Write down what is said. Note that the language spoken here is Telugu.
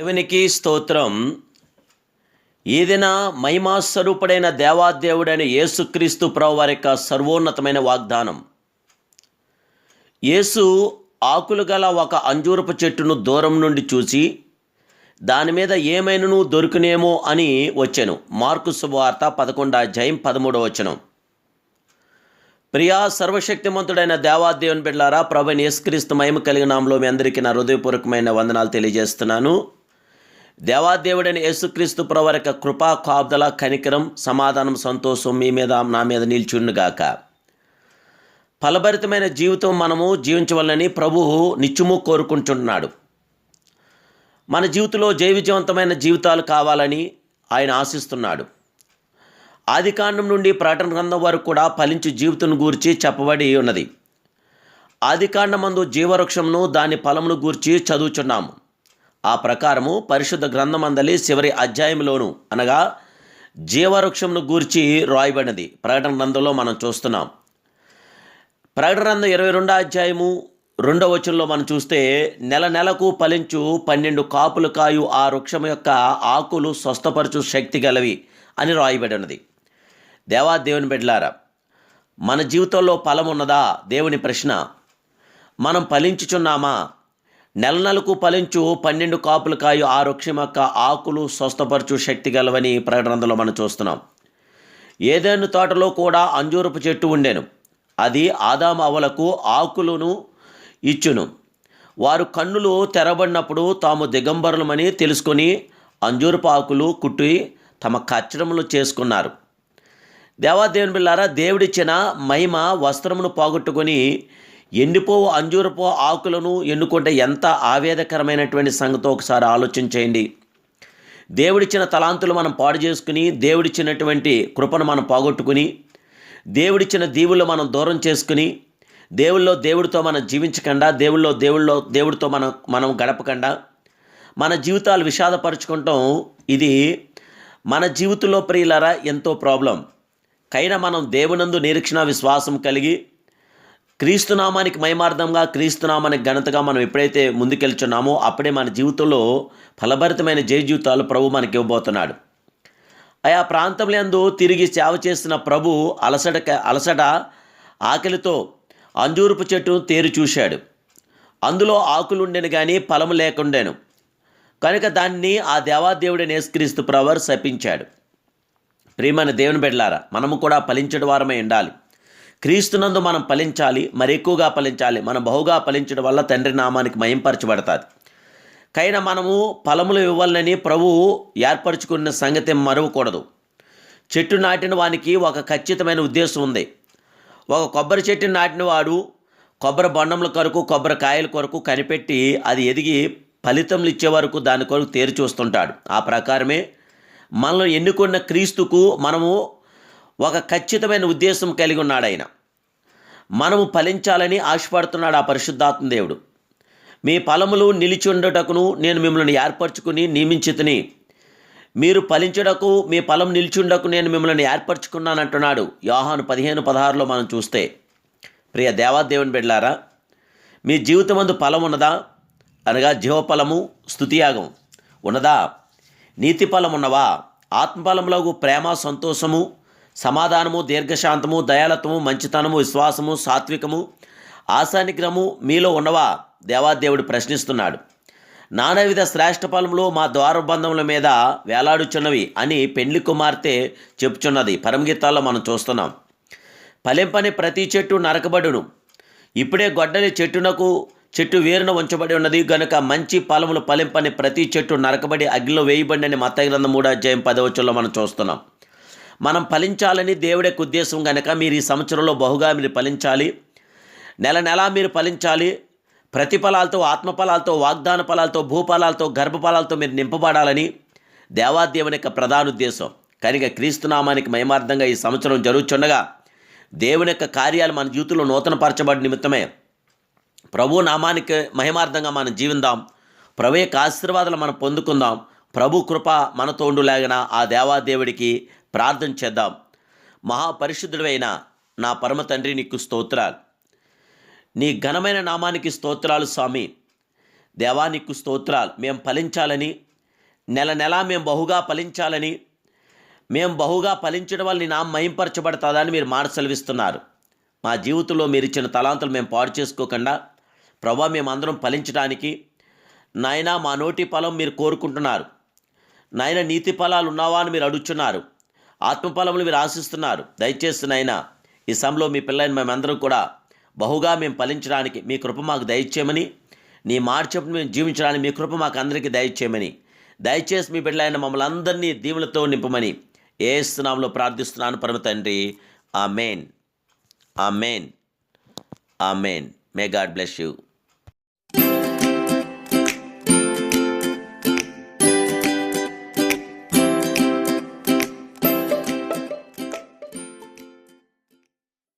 దేవునికి స్తోత్రం. ఏదైనా మహిమాస్వరూపుడైన దేవాదేవుడైన యేసుక్రీస్తు ప్రభు వారి యొక్క సర్వోన్నతమైన వాగ్దానం. యేసు ఆకులు గల ఒక అంజూరపు చెట్టును దూరం నుండి చూసి దాని మీద ఏమైనను దొరుకునేమో అని వచ్చాను. మార్కు శుభవార్త పదకొండు అధ్యాయం పదమూడవ వచనం. ప్రియా సర్వశక్తిమంతుడైన దేవాదేవుని బిడ్డారా ప్రభు యేసుక్రీస్తు మహిమ కలిగిన నామలో మీ అందరికీ నా హృదయపూర్వకమైన వందనాలు తెలియజేస్తున్నాను. దేవాదేవుడైన యేసుక్రీస్తు ప్రవరక యొక్క కృపా కాబ్దల కనికరం సమాధానం సంతోషం మీ మీద నా మీద నిల్చుండుగాక ఫలభరితమైన జీవితం మనము జీవించవాలని ప్రభువు నిత్యము కోరుకుంటున్నాడు. మన జీవితంలో జైవిజవంతమైన జీవితాలు కావాలని ఆయన ఆశిస్తున్నాడు. ఆదికాండం నుండి ప్రకటన గ్రంథం వరకు కూడా ఫలించు జీవితం గూర్చి చెప్పబడి ఉన్నది. ఆదికాండమందు జీవవృక్షమును దాని ఫలమును గూర్చి చదువుచున్నాము. ఆ ప్రకారము పరిశుద్ధ గ్రంథమందలి చివరి అధ్యాయంలోను అనగా జీవవృక్షమును గూర్చి రాయబడినది. ప్రకటన గ్రంథంలో మనం చూస్తున్నాం. ప్రకటన గ్రంథం ఇరవై రెండో అధ్యాయము రెండో వచనంలో మనం చూస్తే నెల నెలకు ఫలించు పన్నెండు కాపులు కాయు ఆ వృక్షం యొక్క ఆకులు స్వస్థపరచు శక్తి గలవి అని రాయబడినది. దేవా దేవుని బిడ్డలారా మన జీవితంలో ఫలం ఉన్నదా దేవుని ప్రశ్న. మనం ఫలించుచున్నామా? నెల నెలకు ఫలించు పన్నెండు కాపులు కాయు ఆ వృక్షం యొక్క ఆకులు స్వస్థపరచు శక్తి గలవని ప్రకటనలో మనం చూస్తున్నాం. ఏదైనా తోటలో కూడా అంజూరపు చెట్టు ఉండెను. అది ఆదాము అవలకు ఆకులను ఇచ్చును. వారు కన్నులు తెరబడినప్పుడు తాము దిగంబరులమని తెలుసుకొని అంజూరపు ఆకులు కుట్టి తమ కచ్చడములు చేసుకున్నారు. దేవాదేవుని బిళ్ళారా దేవుడిచ్చిన మహిమ వస్త్రమును పోగొట్టుకొని ఎండిపోవు అంజూరపు ఆకులను ఎన్నుకుంటే ఎంత ఆవేదకరమైనటువంటి సంగతో ఒకసారి ఆలోచించేయండి దేవుడిచ్చిన తలాంతులు మనం పాడు చేసుకుని దేవుడిచ్చినటువంటి కృపను మనం పోగొట్టుకుని దేవుడిచ్చిన దీవులు మనం దూరం చేసుకుని దేవుల్లో దేవుడితో మనం జీవించకుండా దేవుల్లో దేవుళ్ళో దేవుడితో మనం మనం గడపకుండా మన జీవితాలు విషాదపరచుకుంటాం. ఇది మన జీవితంలో ప్రియులరా ఎంతో ప్రాబ్లం. కైనా మనం దేవునందు నిరీక్షణ విశ్వాసం కలిగి క్రీస్తునామానికి మైమార్థంగా క్రీస్తునామానికి ఘనతగా మనం ఎప్పుడైతే ముందుకెళ్తున్నామో అప్పుడే మన జీవితంలో ఫలభరితమైన జయ జీవితాలు ప్రభు మనకి ఇవ్వబోతున్నాడు. ఆయా ప్రాంతంలో యందు తిరిగి సేవ చేసిన ప్రభు అలసట అలసట ఆకలితో అంజూరుపు చెట్టు తేరు చూశాడు. అందులో ఆకులుండెను కానీ ఫలము లేకుండాను. కనుక దాన్ని ఆ దేవాదేవుడి నేస్క్రీస్తు ప్రవర్ శపించాడు. ప్రియమైన దేవుని బిడ్డలారా మనము కూడా ఫలించడం వారమై ఉండాలి. క్రీస్తునందు మనం ఫలించాలి మరి ఎక్కువగా ఫలించాలి మనం బహుగా ఫలించడం వల్ల తండ్రి నామానికి మయంపరచబడతాది కైన మనము ఫలములు ఇవ్వాలని ప్రభువు ఏర్పరచుకున్న సంగతి మరవకూడదు. చెట్టు నాటిన వానికి ఒక ఖచ్చితమైన ఉద్దేశం ఉంది. ఒక కొబ్బరి చెట్టు నాటిన వాడు కొబ్బరి బొండముల కొరకు కొబ్బరి కాయల కొరకు కనిపెట్టి అది ఎదిగి ఫలితములు ఇచ్చే వరకు దాని కొరకు తేరి చూస్తుంటాడు. ఆ ప్రకారమే మనల్ని ఎన్నుకున్న క్రీస్తుకు మనము ఒక ఖచ్చితమైన ఉద్దేశం కలిగి ఉన్నాడు ఆయన. మనము ఫలించాలని ఆశపడుతున్నాడు ఆ పరిశుద్ధాత్మ దేవుడు. మీ ఫలములు నిలిచుండుటకును నేను మిమ్మల్ని ఏర్పరచుకుని నియమించితిని. మీరు ఫలించుటకు మీ ఫలం నిలిచుండకు నేను మిమ్మల్ని ఏర్పరచుకున్నానంటున్నాడు యోహాను పదిహేను పదహారులో మనం చూస్తే. ప్రియ దేవాదేవుని బిడ్లారా మీ జీవితమందు ఫలం ఉన్నదా? అనగా జీవఫలము స్థుతియాగం ఉన్నదా? నీతి ఫలం ఉన్నవా? ఆత్మఫలములకు ప్రేమ సంతోషము సమాధానము దీర్ఘశాంతము దయాలత్వము మంచితనము విశ్వాసము సాత్వికము ఆశానిగ్రహము మీలో ఉన్నవా? దేవాదేవుడు ప్రశ్నిస్తున్నాడు. నానావిధ శ్రేష్ఠ ఫలములు మా ద్వారబంధముల మీద వేలాడుచున్నవి అని పెండ్లి కుమార్తె చెప్పుచున్నది. పరమగీతాల్లో మనం చూస్తున్నాం. ఫలింపని ప్రతి చెట్టు నరకబడును. ఇప్పుడే గొడ్డలి చెట్టునకు చెట్టు వేరున ఉంచబడి ఉన్నది. గనుక మంచి ఫలములు ఫలింపని ప్రతి చెట్టు నరకబడి అగ్నిలో వేయబడి అని మత గ్రంథం మూడో అధ్యాయం మనం చూస్తున్నాం. మనం ఫలించాలని దేవుడి యొక్క ఉద్దేశం కనుక మీరు ఈ సంవత్సరంలో బహుగా మీరు ఫలించాలి. నెల నెలా మీరు ఫలించాలి. ప్రతిఫలాలతో ఆత్మఫలాలతో వాగ్దాన ఫలాలతో భూఫలాలతో గర్భఫలాలతో మీరు నింపబడాలని దేవాదేవుని యొక్క ప్రధాన ఉద్దేశం. కనుక క్రీస్తునామానికి మయమార్థంగా ఈ సంవత్సరం జరుగుతుండగా దేవుని యొక్క కార్యాలు మన జీవితంలో నూతనపరచబడి నిమిత్తమే ప్రభు నామానికి మహిమార్థంగా మనం జీవిందాం. ప్రభు యొక్క ఆశీర్వాదాలు మనం పొందుకుందాం. ప్రభు కృప మనతో ఉండులాగిన ఆ దేవాదేవుడికి ప్రార్థన చేద్దాం. మహాపరిశుద్ధుడైన నా పరమ తండ్రి నీకు స్తోత్రాలు. నీ ఘనమైన నామానికి స్తోత్రాలు స్వామి. దేవా నీకు స్తోత్రాలు. మేము ఫలించాలని నెల నెలా మేము బహుగా ఫలించాలని మేము బహుగా ఫలించడం వల్ల నీ నామం మహింపరచబడతాదని మీరు మాట సెలవిస్తున్నారు. మా జీవితంలో మీరు ఇచ్చిన తలాంతులు మేము పాడు చేసుకోకుండా ప్రభా మేము అందరం ఫలించడానికి నాయనా మా నోటి ఫలం మీరు కోరుకుంటున్నారు. నాయన నీతి ఫలాలు ఉన్నావా అని మీరు అడుగుతున్నారు ఆత్మఫలములు మీరు ఆశిస్తున్నారు. దయచేసి నాయన ఈ సమయంలో మీ పిల్లని మేమందరం కూడా బహుగా మేము ఫలించడానికి మీ కృప మాకు దయచేయమని నీ మాట చెప్పి మేము జీవించడానికి మీ కృప మాకు అందరికీ దయచేయమని దయచేసి మీ బిడ్డలైన మమ్మల్ని అందరినీ దీవులతో నింపమని ఏ స్థానంలో ప్రార్థిస్తున్నాను పరమ తండ్రి. ఆ main amen amen may God bless you.